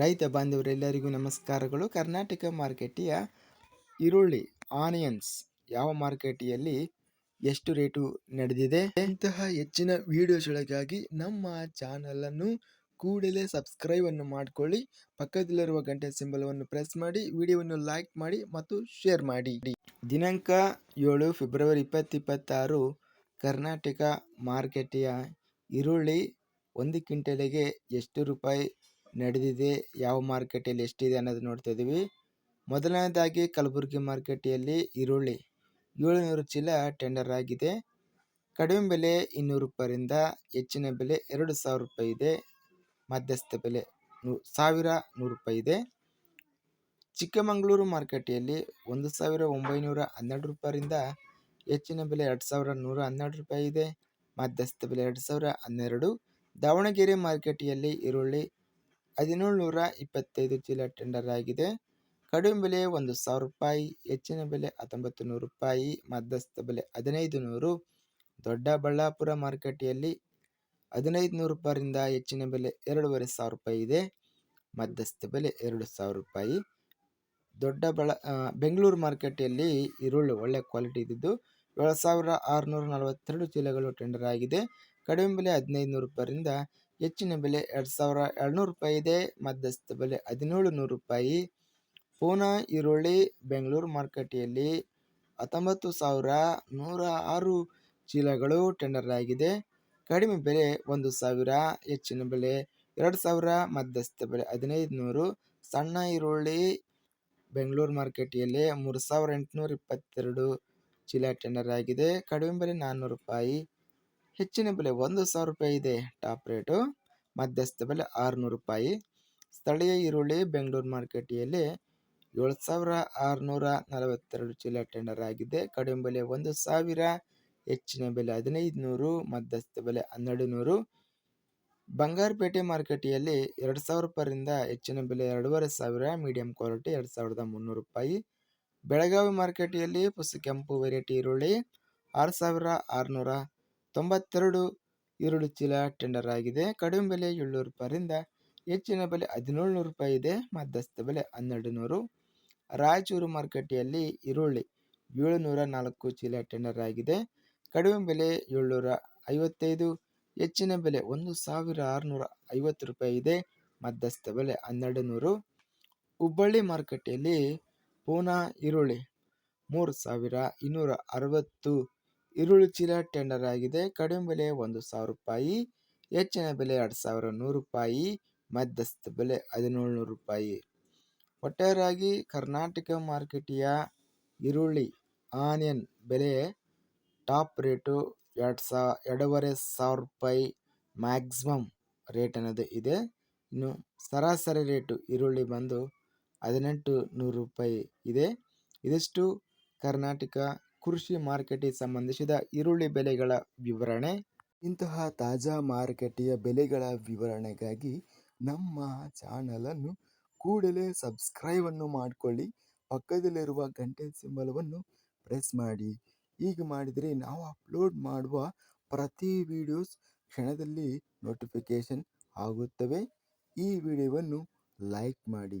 ರೈತ ಬಾಂಧವರೆಲ್ಲರಿಗೂ ನಮಸ್ಕಾರಗಳು. ಕರ್ನಾಟಕ ಮಾರ್ಕೆಟಿಯ ಈರುಳ್ಳಿ, ಆನಿಯನ್ಸ್ ಯಾವ ಮಾರ್ಕೆಟಿಯಲ್ಲಿ ಎಷ್ಟು ರೇಟು ನಡೆದಿದೆ? ಇಂತಹ ಹೆಚ್ಚಿನ ವಿಡಿಯೋಸ್ಗಳಿಗಾಗಿ ನಮ್ಮ ಚಾನಲನ್ನು ಕೂಡಲೇ ಸಬ್ಸ್ಕ್ರೈಬ್ ಅನ್ನು ಮಾಡಿಕೊಳ್ಳಿ. ಪಕ್ಕದಲ್ಲಿರುವ ಗಂಟೆ ಸಿಂಬಲವನ್ನು ಪ್ರೆಸ್ ಮಾಡಿ, ವಿಡಿಯೋವನ್ನು ಲೈಕ್ ಮಾಡಿ ಮತ್ತು ಶೇರ್ ಮಾಡಿ. ದಿನಾಂಕ ಏಳು ಫೆಬ್ರವರಿ ಇಪ್ಪತ್ತಿಪ್ಪತ್ತಾರು, ಕರ್ನಾಟಕ ಮಾರ್ಕೆಟಿಯ ಈರುಳ್ಳಿ ಒಂದು ಕ್ವಿಂಟಲಿಗೆ ಎಷ್ಟು ರೂಪಾಯಿ ನಡೆದಿದೆ, ಯಾವ ಮಾರ್ಕೆಟಲ್ಲಿ ಎಷ್ಟಿದೆ ಅನ್ನೋದು ನೋಡ್ತಾ ಇದ್ದೀವಿ. ಮೊದಲನೇದಾಗಿ ಕಲಬುರಗಿ ಮಾರ್ಕೆಟಿಯಲ್ಲಿ ಈರುಳ್ಳಿ, ಏಳುನೂರು ಚೀಲ ಟೆಂಡರ್ ಆಗಿದೆ. ಕಡಿಮೆ ಬೆಲೆ ಇನ್ನೂರು ರೂಪಾಯಿಂದ ಹೆಚ್ಚಿನ ಬೆಲೆ ಎರಡು ಸಾವಿರ ರೂಪಾಯಿ ಇದೆ. ಮಧ್ಯಸ್ಥ ಬೆಲೆ ನೂ, ಸಾವಿರ ನೂರು ರೂಪಾಯಿ ಇದೆ. ಚಿಕ್ಕಮಗಳೂರು ಮಾರ್ಕೆಟಿಯಲ್ಲಿ ಒಂದು ಸಾವಿರ ಒಂಬೈನೂರ ಹನ್ನೆರಡು ರೂಪಾಯಿಂದ ಹೆಚ್ಚಿನ ಬೆಲೆ ಎರಡು ಸಾವಿರ ನೂರ ಹನ್ನೆರಡು ರೂಪಾಯಿ ಇದೆ. ಮಧ್ಯಸ್ಥ ಬೆಲೆ ಎರಡು ಸಾವಿರ ಹನ್ನೆರಡು. ದಾವಣಗೆರೆ ಮಾರ್ಕೆಟಿಯಲ್ಲಿ ಈರುಳ್ಳಿ ಹದಿನೇಳು ನೂರ ಇಪ್ಪತ್ತೈದು ಚೀಲ ಟೆಂಡರ್ ಆಗಿದೆ. ಕಡಿಮೆ ಬೆಲೆ ಒಂದು ಸಾವಿರ ರೂಪಾಯಿ, ಹೆಚ್ಚಿನ ಬೆಲೆ ಹತ್ತೊಂಬತ್ತು ನೂರು ರೂಪಾಯಿ, ಮಧ್ಯಸ್ಥ ಬೆಲೆ ಹದಿನೈದು ನೂರು. ದೊಡ್ಡಬಳ್ಳಾಪುರ ಮಾರುಕಟ್ಟೆಯಲ್ಲಿ ಹದಿನೈದು ನೂರು ರೂಪಾಯಿಂದ ಹೆಚ್ಚಿನ ಬೆಲೆ ಎರಡೂವರೆ ಸಾವಿರ ರೂಪಾಯಿ ಇದೆ. ಮಧ್ಯಸ್ಥ ಬೆಲೆ ಎರಡು ಸಾವಿರ ರೂಪಾಯಿ. ದೊಡ್ಡಬಳ ಬೆಂಗಳೂರು ಮಾರುಕಟ್ಟೆಯಲ್ಲಿ ಈರುಳ್ಳಿ ಒಳ್ಳೆ ಕ್ವಾಲಿಟಿ ಇದ್ದಿದ್ದು ಏಳು ಸಾವಿರ ಆರುನೂರ ನಲವತ್ತೆರಡು ಚೀಲಗಳು ಟೆಂಡರ್ ಆಗಿದೆ. ಕಡಿಮೆ ಬೆಲೆ ಹದಿನೈದು ನೂರು ರೂಪಾಯಿಂದ ಹೆಚ್ಚಿನ ಬೆಲೆ ಎರಡು ಸಾವಿರ ಎರಡುನೂರು ರೂಪಾಯಿ ಇದೆ. ಮಧ್ಯಸ್ಥ ಬೆಲೆ ಹದಿನೇಳು ನೂರು ರೂಪಾಯಿ. ಪೂನಾ, ಈರುಳ್ಳಿ, ಬೆಂಗಳೂರು ಮಾರುಕಟ್ಟೆಯಲ್ಲಿ ಹತ್ತೊಂಬತ್ತು ಸಾವಿರ ನೂರ ಆರು ಚೀಲಗಳು ಟೆಂಡರ್ ಆಗಿದೆ. ಕಡಿಮೆ ಬೆಲೆ ಒಂದು ಸಾವಿರ, ಹೆಚ್ಚಿನ ಬೆಲೆ ಎರಡು ಸಾವಿರ, ಮಧ್ಯಸ್ಥ ಬೆಲೆ ಹದಿನೈದು ನೂರು. ಸಣ್ಣ ಈರುಳ್ಳಿ ಬೆಂಗಳೂರು ಮಾರ್ಕೆಟಿಯಲ್ಲಿ ಮೂರು ಸಾವಿರ ಎಂಟುನೂರ ಇಪ್ಪತ್ತೆರಡು. ಚೀಲ ಟೆಂಡರ್ ಆಗಿದೆ. ಕಡಿಮೆ ಬೆಲೆ ನಾನ್ನೂರು ರೂಪಾಯಿ. ಹೆಚ್ಚಿನ ಬೆಲೆ ಒಂದು ಸಾವಿರ ರೂಪಾಯಿ ಇದೆ. ಟಾಪ್ ರೇಟು ಮಧ್ಯಸ್ಥ ಬೆಲೆ ಆರುನೂರು ರೂಪಾಯಿ. ಸ್ಥಳೀಯ ಈರುಳ್ಳಿ ಬೆಂಗಳೂರು ಮಾರ್ಕೆಟಿಯಲ್ಲಿ ಏಳು ಸಾವಿರ ಆರುನೂರ ನಲವತ್ತೆರಡು ಚೀಲ ಟೆಂಡರ್ ಆಗಿದೆ. ಕಡಿಮೆ ಬೆಲೆ ಒಂದು ಸಾವಿರ, ಹೆಚ್ಚಿನ ಬೆಲೆ ಹದಿನೈದು ನೂರು ಮಧ್ಯಸ್ಥ ಬೆಲೆ ಹನ್ನೆರಡು ನೂರು ಬಂಗಾರಪೇಟೆ ಮಾರ್ಕೆಟಿಯಲ್ಲಿ ಎರಡು ಸಾವಿರ ರೂಪಾಯಿಂದ ಹೆಚ್ಚಿನ ಬೆಲೆ ಎರಡೂವರೆ ಸಾವಿರ ಮೀಡಿಯಂ ಕ್ವಾಲಿಟಿ ಎರಡು ಸಾವಿರದ ಮುನ್ನೂರು ರೂಪಾಯಿ. ಬೆಳಗಾವಿ ಮಾರ್ಕೆಟಿಯಲ್ಲಿ ಪುಸ್ತಕ ಕೆಂಪು ವೆರೈಟಿ ಈರುಳ್ಳಿ, ಆರು ಸಾವಿರ ಆರುನೂರ ತೊಂಬತ್ತೆರಡು ಈರುಳ್ಳಿ ಚೀಲ ಟೆಂಡರ್ ಆಗಿದೆ. ಕಡಿಮೆ ಬೆಲೆ ಏಳ್ನೂರು ರೂಪಾಯಿಂದ ಹೆಚ್ಚಿನ ಬೆಲೆ ಹದಿನೇಳು ರೂಪಾಯಿ ಇದೆ. ಮಧ್ಯಸ್ಥ ಬೆಲೆ ಹನ್ನೆರಡು ನೂರು ರಾಯಚೂರು ಮಾರುಕಟ್ಟೆಯಲ್ಲಿ ಈರುಳ್ಳಿ ಏಳುನೂರ ನಾಲ್ಕು ಚೀಲ ಟೆಂಡರ್ ಆಗಿದೆ. ಕಡಿಮೆ ಬೆಲೆ ಏಳ್ನೂರ ಐವತ್ತೈದು, ಹೆಚ್ಚಿನ ಬೆಲೆ ಒಂದು ಸಾವಿರ ಆರುನೂರ ಐವತ್ತು ರೂಪಾಯಿ ಇದೆ. ಮಧ್ಯಸ್ಥ ಬೆಲೆ ಹನ್ನೆರಡು ನೂರು ಹುಬ್ಬಳ್ಳಿ ಮಾರುಕಟ್ಟೆಯಲ್ಲಿ ಪೂನಾ ಈರುಳ್ಳಿ, ಮೂರು ಸಾವಿರ ಇನ್ನೂರ ಅರವತ್ತು ಈರುಳ್ಳಿ ಚೀಲ ಟೆಂಡರ್ ಆಗಿದೆ. ಕಡಿಮೆ ಬೆಲೆ ಒಂದು ಸಾವಿರ ರೂಪಾಯಿ, ಹೆಚ್ಚಿನ ಬೆಲೆ ಎರಡು ಸಾವಿರ ನೂರು ರೂಪಾಯಿ, ಮಧ್ಯಸ್ಥ ಬೆಲೆ ಹದಿನೇಳು ರೂಪಾಯಿ. ಒಟ್ಟಾರೆಯಾಗಿ ಕರ್ನಾಟಕ ಮಾರ್ಕೆಟಿಯ ಈರುಳ್ಳಿ, ಆನಿಯನ್ ಬೆಲೆ ಟಾಪ್ ರೇಟು ಎರಡು ಸಾ, ಎರಡೂವರೆ ಸಾವಿರ ರೂಪಾಯಿ ಮ್ಯಾಕ್ಸಿಮಮ್ ರೇಟ್ ಅನ್ನೋದು ಇದೆ. ಇನ್ನು ಸರಾಸರಿ ರೇಟು ಈರುಳ್ಳಿ ಬಂದು ಹದಿನೆಂಟು ನೂರು ರೂಪಾಯಿ ಇದೆ. ಇದಿಷ್ಟು ಕರ್ನಾಟಕ ಕೃಷಿ ಮಾರುಕಟ್ಟೆಗೆ ಸಂಬಂಧಿಸಿದ ಈರುಳ್ಳಿ ಬೆಲೆಗಳ ವಿವರಣೆ. ಇಂತಹ ತಾಜಾ ಮಾರುಕಟ್ಟೆಯ ಬೆಲೆಗಳ ವಿವರಣೆಗಾಗಿ ನಮ್ಮ ಚಾನಲನ್ನು ಕೂಡಲೇ ಸಬ್ಸ್ಕ್ರೈಬನ್ನು ಮಾಡಿಕೊಳ್ಳಿ. ಪಕ್ಕದಲ್ಲಿರುವ ಗಂಟೆ ಸಿಂಬಲವನ್ನು ಪ್ರೆಸ್ ಮಾಡಿ. ಹೀಗೆ ಮಾಡಿದರೆ ನಾವು ಅಪ್ಲೋಡ್ ಮಾಡುವ ಪ್ರತಿ ವಿಡಿಯೋಸ್ ಕ್ಷಣದಲ್ಲಿ ನೋಟಿಫಿಕೇಷನ್ ಆಗುತ್ತವೆ. ಈ ವಿಡಿಯೋವನ್ನು ಲೈಕ್ ಮಾಡಿ.